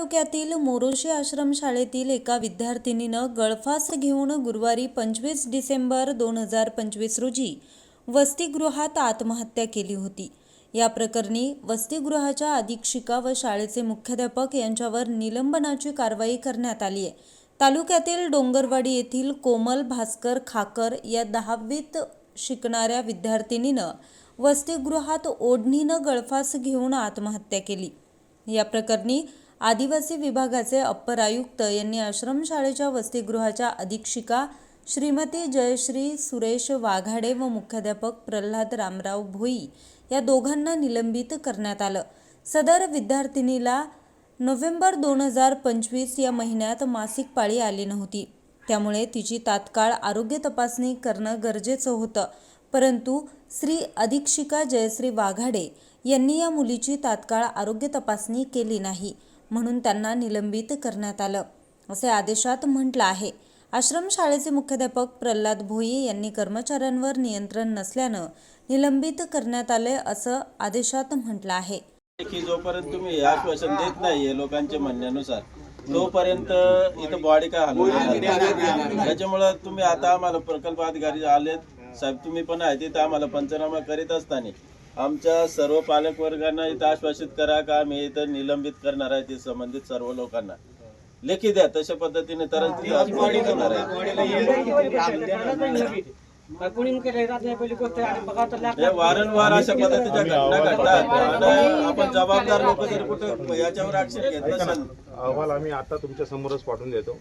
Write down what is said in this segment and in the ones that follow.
तालुक्यातील मोरोशी आश्रमशाळेतील एका विद्यार्थिनीनं गळफास घेऊन गुरुवारी पंचवीस डिसेंबर दोन हजार पंचवीस रोजी वसतिगृहात आत्महत्या केली होती. या प्रकरणी वसतिगृहाच्या अधीक्षिका व शाळेचे मुख्याध्यापक यांच्यावर निलंबनाची कारवाई करण्यात आली आहे. तालुक्यातील डोंगरवाडी येथील कोमल भास्कर खाकर या दहावीत शिकणाऱ्या विद्यार्थिनीनं वसतिगृहात ओढणीनं गळफास घेऊन आत्महत्या केली. या प्रकरणी आदिवासी विभागाचे अप्पर आयुक्त यांनी आश्रमशाळेच्या वसतिगृहाच्या अधीक्षिका श्रीमती जयश्री सुरेश वाघाडे व मुख्याध्यापक प्रल्हाद रामराव भोई या दोघांना निलंबित करण्यात आलं. सदर विद्यार्थिनीला नोव्हेंबर दोन हजार पंचवीस या महिन्यात मासिक पाळी आली नव्हती. त्यामुळे तिची तात्काळ आरोग्य तपासणी करणं गरजेचं होतं. परंतु श्री अधीक्षिका जयश्री वाघाडे यांनी या मुलीची तात्काळ आरोग्य तपासणी केली नाही. म्हणून त्यांना निलंबित करण्यात आलं. असे आदेशात म्हटलं आहे. आश्रमशाळेचे मुख्याध्यापक प्रल्हाद भोई यांनी कर्मचाऱ्यांवर नियंत्रण नसल्यानं निलंबित करण्यात आले असं आदेशात म्हटलं आहे. की जोपर्यंत तुम्ही आश्वासन देत नाहीये लोकांच्या म्हणण्यानुसार तोपर्यंत इथं बॉडी काय हलवणार त्याच्यामुळं तुम्ही आता आम्हाला प्रकल्प अधिकारी आलेत. साहेब तुम्ही पण आहे तिथं आम्हाला पंचनामा करीत असताना आमच्या सर्व पालक वर्गांना इथं आश्वासित करा का आम्ही इथं निलंबित करणार आहे ते संबंधित सर्व लोकांना. लेखी द्या तशा पद्धतीने तरच ती आहे तर वारंवार अशा पद्धतीच्या घटना घडतात. आणि आपण जबाबदार लोक जर कुठं याच्यावर ऍक्शन घेत नसेल. अहवाल आम्ही आता तुमच्या समोरच पाठवून देतो.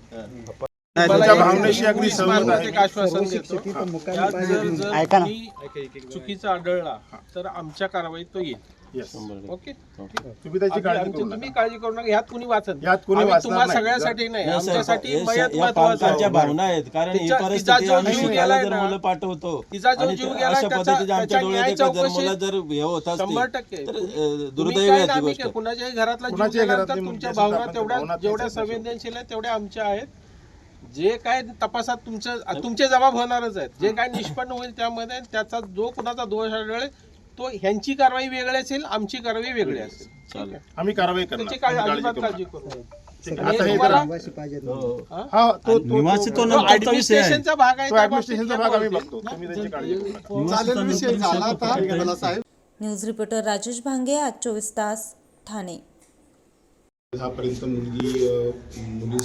तुमच्या भावनेशी अगदी सहमत आहे. एक आश्वासन देतो. यात जर जर कोणी चुकीचा आढळला तर आमच्या कारवाईत तो येईल. Yes. ओके? तुम्ही त्याची काळजी करू नका. तुम्ही काळजी करू नका. ह्यात कुणी वाचत यात कुणी आम्ही वाचणार तुम्हा नाही. सगळ्यासाठी नाही हे आमच्यासाठी मयत या महत्वाचं पालकांच्या आहे. भावना आहेत कारण ही तिचा- तिचा परिस्थिती जो आम्ही जीव शिकायला गेलाय जर ना, मुलं पाठवतो. तिचा जो आणि जीव ते गेलाय अशा त्याचा- पद्धतीच्या आमच्या त्याच्या डोळ्यात न्याय एखाद्या चौकशीत मुलं जर हे होत शंभर टक्के. तर तुम्ही- अ, तुम्ही दुर्दैवी काय आहे ना ती गोष्ट. कुणाच्याही घरातला जीव कुणाच्याही गेल्यानंतर घरातली तुमच्या मुलगी भावना तेवढ्या भावना जेवढ्या त्याच्यात संवेदनशील आहेत तेवढ्या आमच्या आहेत. जे काय तपासात तुमचं तुमचे जबाब होणारच आहेत. जे काय निष्पन्न होईल त्यामध्ये त्याचा जो कुणाचा दोष आढळेल तो ह्यांची कारवाई वेगळी असेल आमची कारवाई वेगळी असेल? आम्ही कारवाई काळजी करू. हे हो. हा. ऍडमिनिस्ट्रेशनचा भाग आहे तो त्या ऍडमिनिस्ट्रेशनचा बाबतीत भाग आम्ही त्या बघतो. तुम्ही त्याची काळजी करू. नका चालेल विषय झाला आता मला साहेब न्यूज रिपोर्टर राजेश भांगे आज चोवीस तास ठाणे. मुलगी